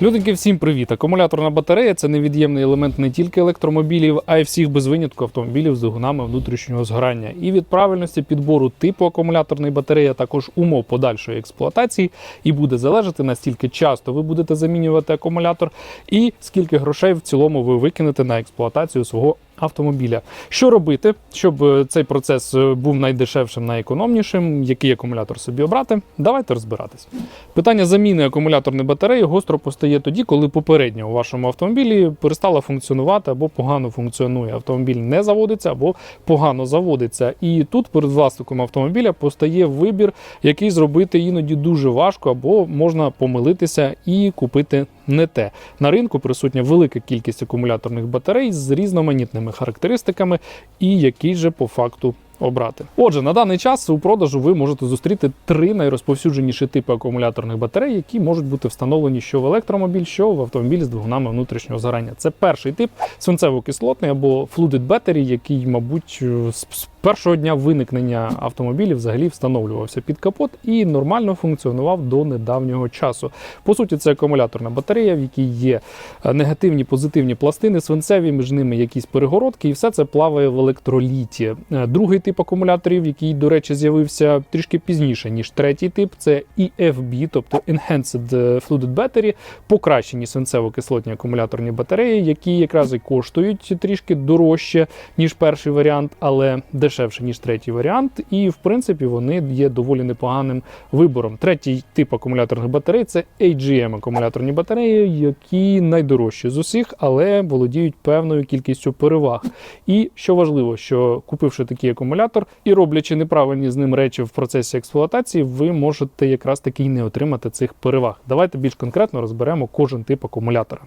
Люденьки, всім привіт! Акумуляторна батарея це невід'ємний елемент не тільки електромобілів, а й всіх без винятку автомобілів з двигунами внутрішнього згорання. І від правильності підбору типу акумуляторної батареї, а також умов подальшої експлуатації, і буде залежати настільки часто ви будете замінювати акумулятор, і скільки грошей в цілому ви викинете на експлуатацію свого автомобіля. Що робити, щоб е, цей процес е, був найдешевшим, найекономнішим, який акумулятор собі обрати? Давайте розбиратись. Питання заміни акумуляторної батареї гостро постає тоді, коли попередня у вашому автомобілі перестала функціонувати або погано функціонує. Автомобіль не заводиться або погано заводиться. І тут перед власником автомобіля постає вибір, який зробити іноді дуже важко, або можна помилитися і купити не те. На ринку присутня велика кількість акумуляторних батарей з різноманітними характеристиками, і який же по факту обрати. Отже, на даний час у продажу ви можете зустріти три найрозповсюдженіші типи акумуляторних батарей, які можуть бути встановлені що в електромобіль, що в автомобілі з двигунами внутрішнього згорання. Це перший тип свинцево-кислотний або Flooded Battery, який, мабуть, з з першого дня виникнення автомобілів взагалі встановлювався під капот і нормально функціонував до недавнього часу. По суті, це акумуляторна батарея, в якій є е, негативні, позитивні пластини, свинцеві, між ними якісь перегородки, і все це плаває в електроліті. Е, Другий тип акумуляторів, який, до речі, з'явився трішки пізніше, ніж третій тип, це EFB, тобто Enhanced Fluid Battery, покращені свинцево-кислотні акумуляторні батареї, які якраз і коштують трішки дорожче, ніж перший варіант, але дешевше, ніж третій варіант. І, в принципі, вони є доволі непоганим вибором. Третій тип акумуляторних батарей це AGM акумуляторні батареї, які найдорожчі з усіх, але володіють певною кількістю переваг. І що важливо, що купивши такий акумулятор і роблячи неправильні з ним речі в процесі експлуатації, ви можете якраз таки й не отримати цих переваг. Давайте більш конкретно розберемо кожен тип акумулятора.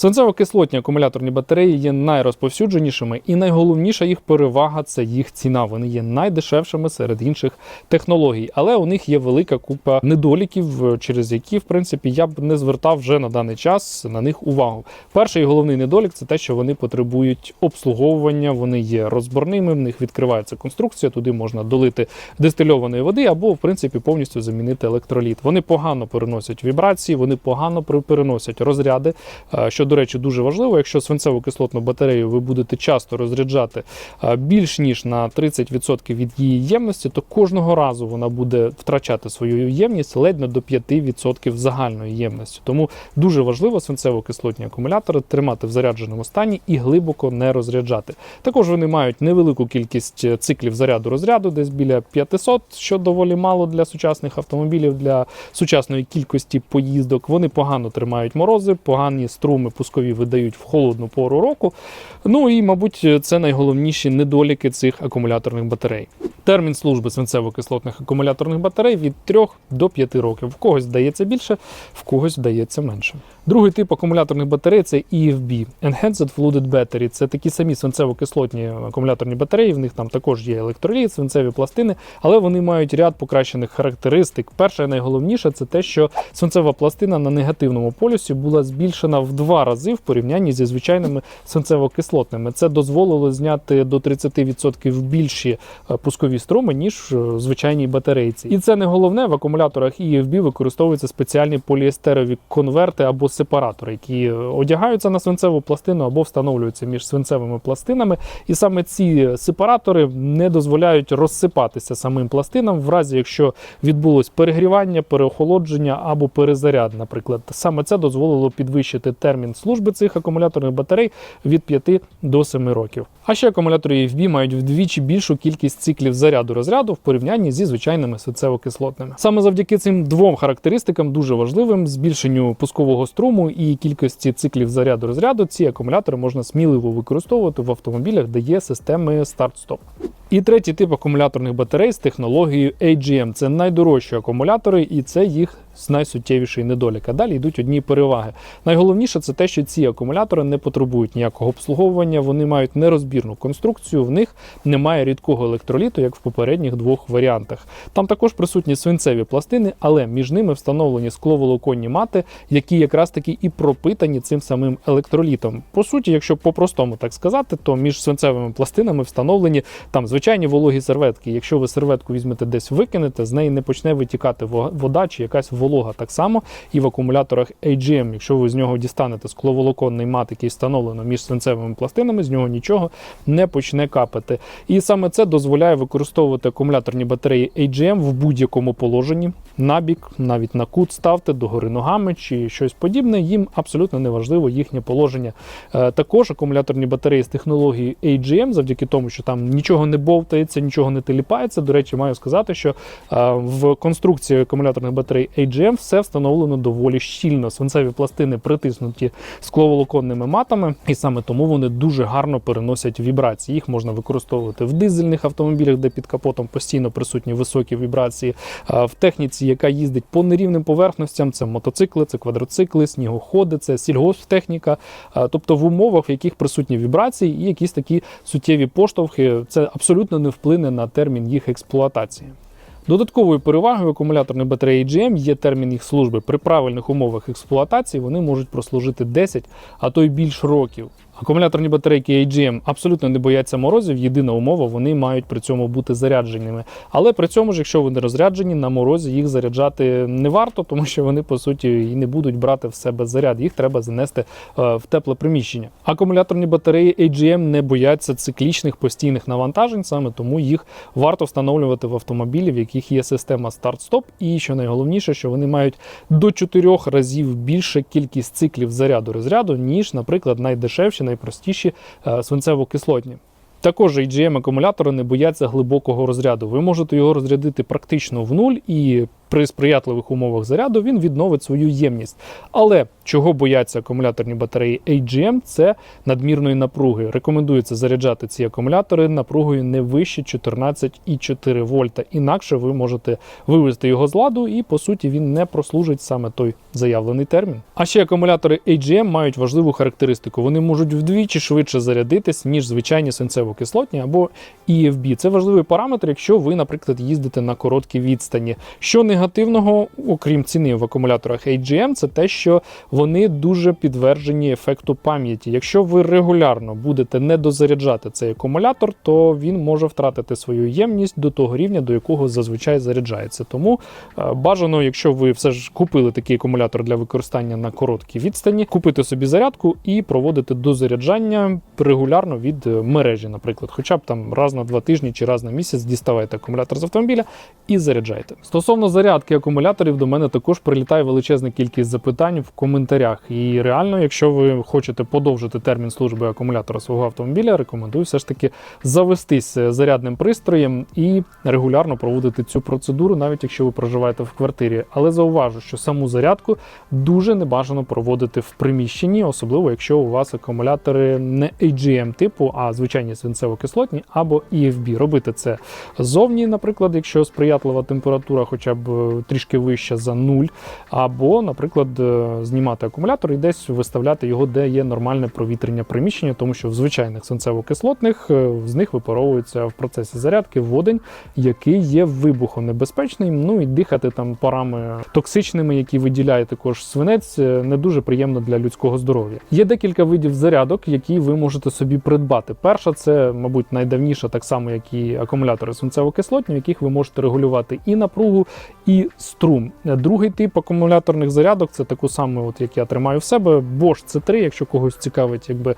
Свинцево-кислотні акумуляторні батареї є найрозповсюдженішими, і найголовніша їх перевага це їх ціна. Вони є найдешевшими серед інших технологій, але у них є велика купа недоліків, через які, в принципі, я б не звертав вже на даний час на них увагу. Перший і головний недолік це те, що вони потребують обслуговування, вони є розборними, в них відкривається конструкція, туди можна долити дистильованої води або, в принципі, повністю замінити електроліт. Вони погано переносять вібрації, вони погано переносять розряди. е, Що, до речі, дуже важливо, якщо свинцево-кислотну батарею ви будете часто розряджати більш ніж на 30% від її ємності, то кожного разу вона буде втрачати свою ємність ледь не до 5% загальної ємності. Тому дуже важливо свинцево-кислотні акумулятори тримати в зарядженому стані і глибоко не розряджати. Також вони мають невелику кількість е, циклів заряду розряду, десь біля 500, що доволі мало для сучасних автомобілів, для сучасної кількості поїздок. Вони погано тримають морози, погані струми пускові видають в холодну пору року. Ну і, мабуть, це найголовніші недоліки цих акумуляторних батарей. Термін служби свинцево-кислотних акумуляторних батарей від 3 до 5 років. В когось здається більше, в когось здається менше. Другий тип акумуляторних батарей це EFB Enhanced Fluid Battery. Це такі самі свинцево-кислотні акумуляторні батареї. В них там також є електроліт, свинцеві пластини, але вони мають ряд покращених характеристик. Перше і найголовніше це те, що свинцева пластина на негативному полюсі була збільшена в два рази в порівнянні зі звичайними свинцево-кислотними. Це дозволило зняти до 30% більші е, пускові струми, ніж е, в звичайній батарейці. І це не головне. В акумуляторах EFB використовуються спеціальні поліестерові конверти або сепаратори, які одягаються на свинцеву пластину або встановлюються між свинцевими пластинами. І саме ці сепаратори не дозволяють розсипатися самим пластинам, в разі якщо відбулось перегрівання, переохолодження або перезаряд, наприклад. Саме це дозволило підвищити термін служби цих акумуляторних батарей від 5 до 7 років. А ще акумулятори EFB мають вдвічі більшу кількість циклів заряду розряду в порівнянні зі звичайними свинцево-кислотними. Саме завдяки цим двом характеристикам дуже важливим збільшенню пускового струму і кількості циклів заряду розряду ці акумулятори можна сміливо використовувати в автомобілях, де є системи старт-стоп. І третій тип акумуляторних батарей з технологією AGM. Це найдорожчі акумулятори, і це їх найсуттєвіший недолік. А далі йдуть одні переваги. Найголовніше це те, що ці акумулятори не потребують ніякого обслуговування, вони мають нерозбірну конструкцію, в них немає рідкого електроліту, як в попередніх двох варіантах. Там також присутні свинцеві пластини, але між ними встановлені скловолоконні мати, які якраз таки і пропитані цим самим електролітом. По суті, якщо по-простому так сказати, то між свинцевими пластинами встановлені там звичайні вологі серветки. Якщо ви серветку візьмете десь викинете, з неї не почне витікати вода чи якась волога. Волога. Так само і в акумуляторах AGM. Якщо ви з нього дістанете скловолоконний мат, який встановлено між свинцевими пластинами, з нього нічого не почне капати. І саме це дозволяє використовувати акумуляторні батареї AGM в будь-якому положенні, набік, навіть на кут ставте, догори ногами чи щось подібне. Їм абсолютно не важливо їхнє положення. Е, Також акумуляторні батареї з технологією AGM, завдяки тому, що там нічого не бовтається, нічого не теліпається. До речі, маю сказати, що е, в конструкції акумуляторних батарей AGM все встановлено доволі щільно. Свинцеві пластини притиснуті скловолоконними матами, і саме тому вони дуже гарно переносять вібрації. Їх можна використовувати в дизельних автомобілях, де під капотом постійно присутні високі вібрації. В техніці, яка їздить по нерівним поверхностям, це мотоцикли, це квадроцикли, снігоходи, це сільгосптехніка. Тобто в умовах, в яких присутні вібрації і якісь такі суттєві поштовхи, це абсолютно не вплине на термін їх експлуатації. Додатковою перевагою акумуляторної батареї GM є термін їх служби. При правильних умовах експлуатації вони можуть прослужити 10, а то й більш років. Акумуляторні батарейки AGM абсолютно не бояться морозів. Єдина умова, вони мають при цьому бути зарядженими. Але при цьому ж, якщо вони розряджені, на морозі їх заряджати не варто, тому що вони по суті і не будуть брати в себе заряд. Їх треба занести е, в тепле приміщення. Акумуляторні батареї AGM не бояться циклічних постійних навантажень, саме тому їх варто встановлювати в автомобілі, в яких є система старт-стоп. І що найголовніше, що вони мають до 4 разів більше кількість циклів заряду розряду, ніж, наприклад, найдешевші, найпростіші е, свинцево-кислотні. Також AGM акумулятори не бояться глибокого розряду. Ви можете його розрядити практично в нуль, і при сприятливих умовах заряду він відновить свою ємність. Але чого бояться акумуляторні батареї AGM, це надмірної напруги. Рекомендується заряджати ці акумулятори напругою не вище 14,4 вольта. Інакше ви можете вивести його з ладу, і по суті він не прослужить саме той заявлений термін. А ще акумулятори AGM мають важливу характеристику. Вони можуть вдвічі швидше зарядитись, ніж звичайні свинцево-кислотні або EFB. Це важливий параметр, якщо ви, наприклад, їздите на короткі відстані. Що негативного, окрім ціни в акумуляторах AGM, це те, що вони дуже підтверджені ефекту пам'яті. Якщо ви регулярно будете недозаряджати цей акумулятор, то він може втратити свою ємність до того рівня, до якого зазвичай заряджається. Тому е, бажано, якщо ви все ж купили такий акумулятор для використання на короткій відстані, купити собі зарядку і проводити дозаряджання регулярно від е, мережі, наприклад, хоча б там раз на два тижні чи раз на місяць діставайте акумулятор з автомобіля і заряджайте. Стосовно зарядки акумуляторів, до мене також прилітає величезна кількість запитань в коментарях. І реально, якщо ви хочете подовжити термін служби акумулятора свого автомобіля, рекомендую все ж таки завестись зарядним пристроєм і регулярно проводити цю процедуру, навіть якщо ви проживаєте в квартирі. Але зауважу, що саму зарядку дуже небажано проводити в приміщенні, особливо якщо у вас акумулятори не AGM типу, а звичайні свинцево-кислотні або EFB. Робити це ззовні, наприклад, якщо сприятлива температура, хоча б трішки вища за нуль, або, наприклад, е, знімати акумулятор і десь виставляти його, де є нормальне провітрення приміщення, тому що в звичайних свинцево-кислотних е, з них випаровується в процесі зарядки водень, який є вибухонебезпечним. Ну і дихати там парами токсичними, які виділяє також свинець, е, не дуже приємно для людського здоров'я. Є декілька видів зарядок, які ви можете собі придбати. Перша це, мабуть, найдавніша, так само як і акумулятори свинцево-кислотні, в яких ви можете регулювати і напругу, і струм. Другий тип акумуляторних зарядок це таку саму, от як я тримаю в себе, Bosch C3, якщо когось цікавить, якби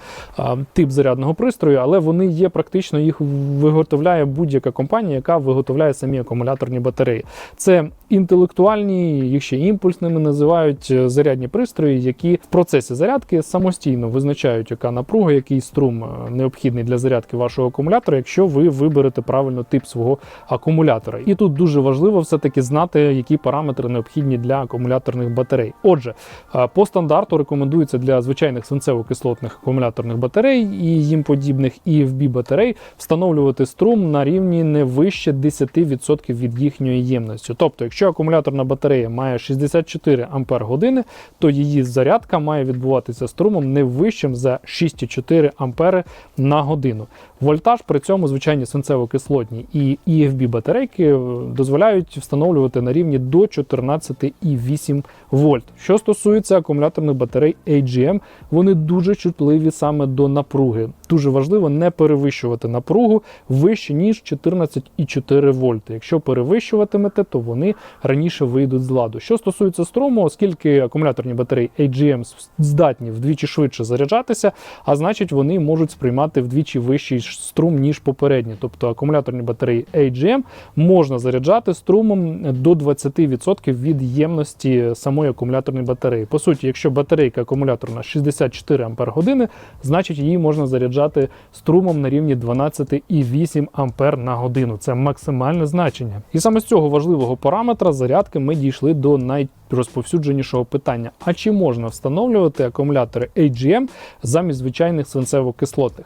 тип зарядного пристрою, але вони є практично їх виготовляє будь-яка компанія, яка виготовляє самі акумуляторні батареї. Це інтелектуальні, їх ще імпульсними називають е, зарядні пристрої, які в процесі зарядки самостійно визначають, яка напруга, який струм е, необхідний для зарядки вашого акумулятора, якщо ви виберете правильно тип свого акумулятора. І тут дуже важливо все-таки знати, які параметри необхідні для акумуляторних батарей. Отже, е, по стандарту рекомендується для звичайних свинцево-кислотних акумуляторних батарей і їм подібних EFB батарей встановлювати струм на рівні не вище 10% від їхньої ємності. Тобто, якщо акумуляторна батарея має 64 ампер години, то її зарядка має відбуватися струмом не вищим за 6,4 ампери на годину. Вольтаж при цьому звичайні свинцево-кислотні і EFB батарейки е, дозволяють встановлювати на рівні до 14,8 вольт. Що стосується акумуляторних батарей AGM, вони дуже чутливі саме до напруги. дуже важливо не перевищувати напругу вище ніж 14,4 вольти. Якщо перевищуватимете, то вони раніше вийдуть з ладу. Що стосується струму, оскільки акумуляторні батареї AGM здатні вдвічі швидше заряджатися, а значить вони можуть сприймати вдвічі вищий струм ніж попередні. Тобто акумуляторні батареї AGM можна заряджати струмом до 20% від ємності самої акумуляторної батареї. По суті, якщо батарейка акумуляторна 64 Ампер години, значить її можна заряджати струмом на рівні 12,8 Ампер на годину. Це максимальне значення. І саме з цього важливого параметра зарядки ми дійшли до найрозповсюдженішого питання: а чи можна встановлювати акумулятори AGM замість звичайних свинцево-кислотних?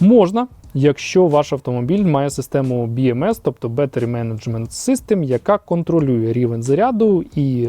Можна, якщо ваш автомобіль має систему BMS, тобто Battery Management System, яка контролює рівень заряду і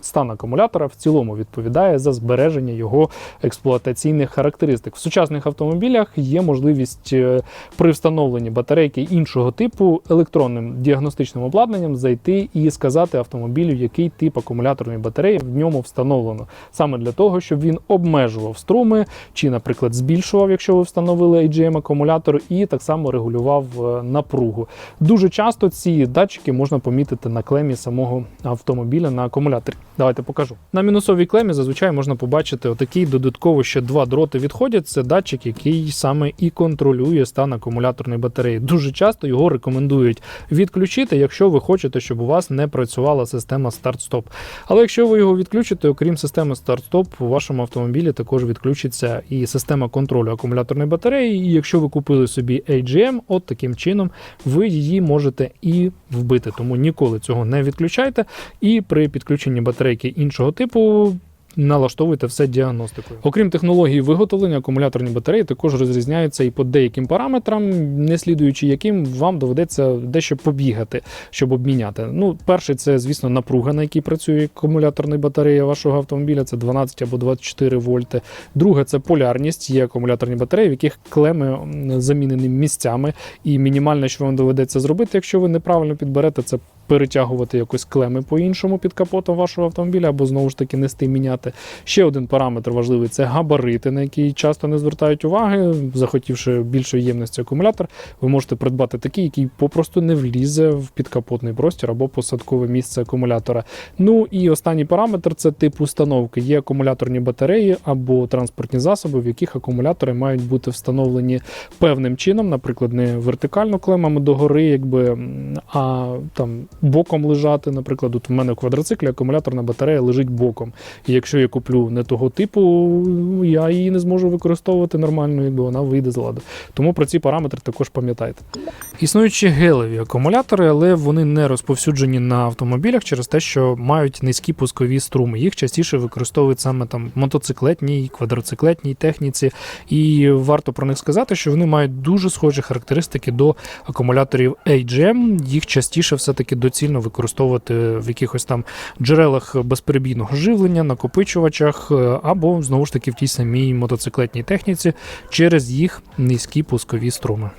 стан акумулятора в цілому відповідає за збереження його експлуатаційних характеристик. В сучасних автомобілях є можливість е, при встановленні батарейки іншого типу електронним діагностичним обладнанням зайти і сказати автомобілю, який тип акумуляторної батареї в ньому встановлено, саме для того, щоб він обмежував струми чи, наприклад, збільшував, якщо ви встановили AGM акумулятор, і так само регулював е, напругу. Дуже часто ці датчики можна помітити на клемі самого автомобіля на акумуляторі. Давайте покажу. На мінусовій клемі зазвичай можна побачити отакий додатково ще два дроти відходять. Це датчик, який саме і контролює стан акумуляторної батареї. Дуже часто його рекомендують відключити, якщо ви хочете, щоб у вас не працювала система старт-стоп. Але якщо ви його відключите, окрім системи старт-стоп, у вашому автомобілі також відключиться і система контролю акумуляторної батареї. І якщо ви купили собі AGM, от таким чином ви її можете і вбити. Тому ніколи цього не відключайте. І при підключенні батарейки іншого типу. Налаштовуйте все діагностикою. Окрім технології виготовлення, акумуляторні батареї також розрізняються і по деяким параметрам, не слідуючи яким вам доведеться дещо побігати, щоб обміняти. Ну, перший це, звісно, напруга, на якій працює акумуляторна батарея вашого автомобіля, це 12 або 24 вольти. Друге це полярність. Є акумуляторні батареї, в яких клеми замінені місцями, і мінімальне, що вам доведеться зробити, якщо ви неправильно підберете, це перетягувати якось клеми по-іншому під капотом вашого автомобіля, або знову ж таки нести міняти. Ще один параметр важливий це габарити, на які часто не звертають уваги. Захотівши більшої ємності акумулятор, ви можете придбати такий, який попросту не влізе в підкапотний простір або посадкове місце акумулятора. Ну і останній параметр це тип установки. Є акумуляторні батареї або транспортні засоби, в яких акумулятори мають бути встановлені певним чином, наприклад, не вертикально клемами догори, якби а там боком лежати. Наприклад, от у мене в квадроциклі акумуляторна батарея лежить боком. І якщо я куплю не того типу, я її не зможу використовувати нормально, якби вона вийде з ладу. Тому про ці параметри також пам'ятайте. Існуючі гелеві акумулятори, але вони не розповсюджені на автомобілях через те, що мають низькі пускові струми. Їх частіше використовують саме там мотоциклетній, квадроциклетній техніці. І варто про них сказати, що вони мають дуже схожі характеристики до акумуляторів AGM. Їх частіше все-таки доцільно використовувати в якихось там джерелах безперебійного живлення, накопичувачах е, або знову ж таки в тій самій мотоциклетній техніці через їх низькі пускові струми.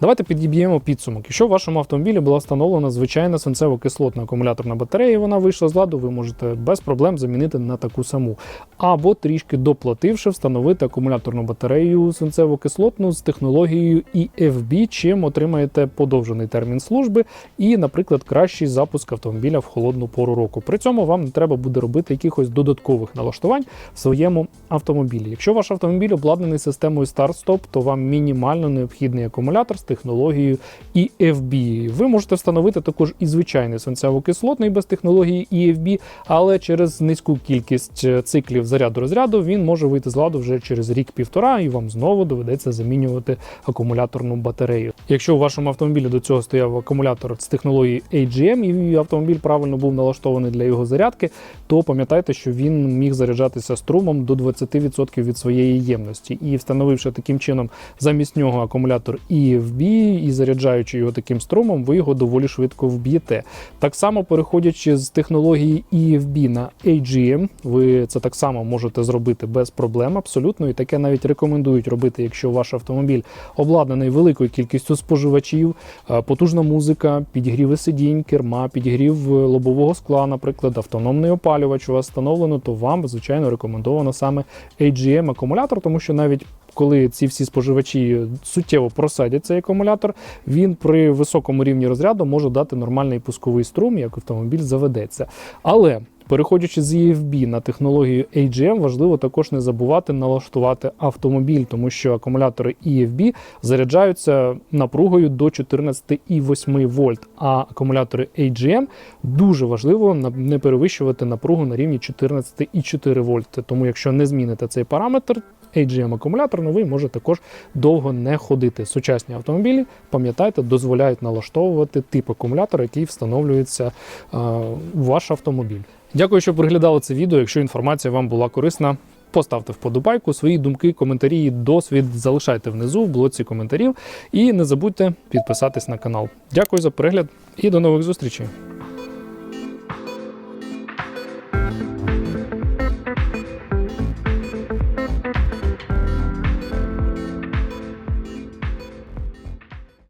Давайте підіб'ємо підсумок. Якщо в вашому автомобілі була встановлена звичайна свинцево-кислотна акумуляторна батарея, і вона вийшла з ладу, ви можете без проблем замінити на таку саму. Або трішки доплативши, встановити акумуляторну батарею свинцево-кислотну з технологією EFB, чим отримаєте подовжений термін служби і, наприклад, кращий запуск автомобіля в холодну пору року. При цьому вам не треба буде робити якихось додаткових налаштувань в своєму автомобілі. Якщо ваш автомобіль обладнаний системою старт-стоп, то вам мінімально необхідний акумулятор з технологією EFB. Ви можете встановити також і звичайний свинцево-кислотний без технології EFB, але через низьку кількість е, циклів заряду розряду він може вийти з ладу вже через рік-півтора, і вам знову доведеться замінювати акумуляторну батарею. Якщо у вашому автомобілі до цього стояв акумулятор з технології AGM, і автомобіль правильно був налаштований для його зарядки, то пам'ятайте, що він міг заряджатися струмом до 20% від своєї ємності. І встановивши таким чином замість нього акумулятор EFB і заряджаючи його таким струмом, ви його доволі швидко вб'єте. Так само переходячи з технології EFB на AGM, ви це так само можете зробити без проблем абсолютно. І таке навіть рекомендують робити, якщо ваш автомобіль обладнаний великою кількістю споживачів, е, потужна музика, підігріви сидінь, керма, підігрів лобового скла, наприклад, автономний опалювач у вас встановлено, то вам, звичайно, рекомендовано саме AGM акумулятор, тому що навіть коли ці всі споживачі суттєво просадять цей акумулятор, він при високому рівні розряду може дати нормальний пусковий струм, як автомобіль заведеться. Але Переходячи з EFB на технологію AGM, важливо також не забувати налаштувати автомобіль, тому що акумулятори EFB заряджаються напругою до 14,8 вольт. А акумулятори AGM дуже важливо не перевищувати напругу на рівні 14,4 вольт. Тому, якщо не зміните цей параметр, AGM акумулятор новий може також довго не ходити. Сучасні автомобілі, пам'ятайте, дозволяють налаштовувати тип акумулятора, який встановлюється е, в ваш автомобіль. Дякую, що приглядали це відео. Якщо інформація вам була корисна, поставте вподобайку, свої думки, коментарі, досвід залишайте внизу в блоці коментарів. І не забудьте підписатись на канал. Дякую за перегляд і до нових зустрічей.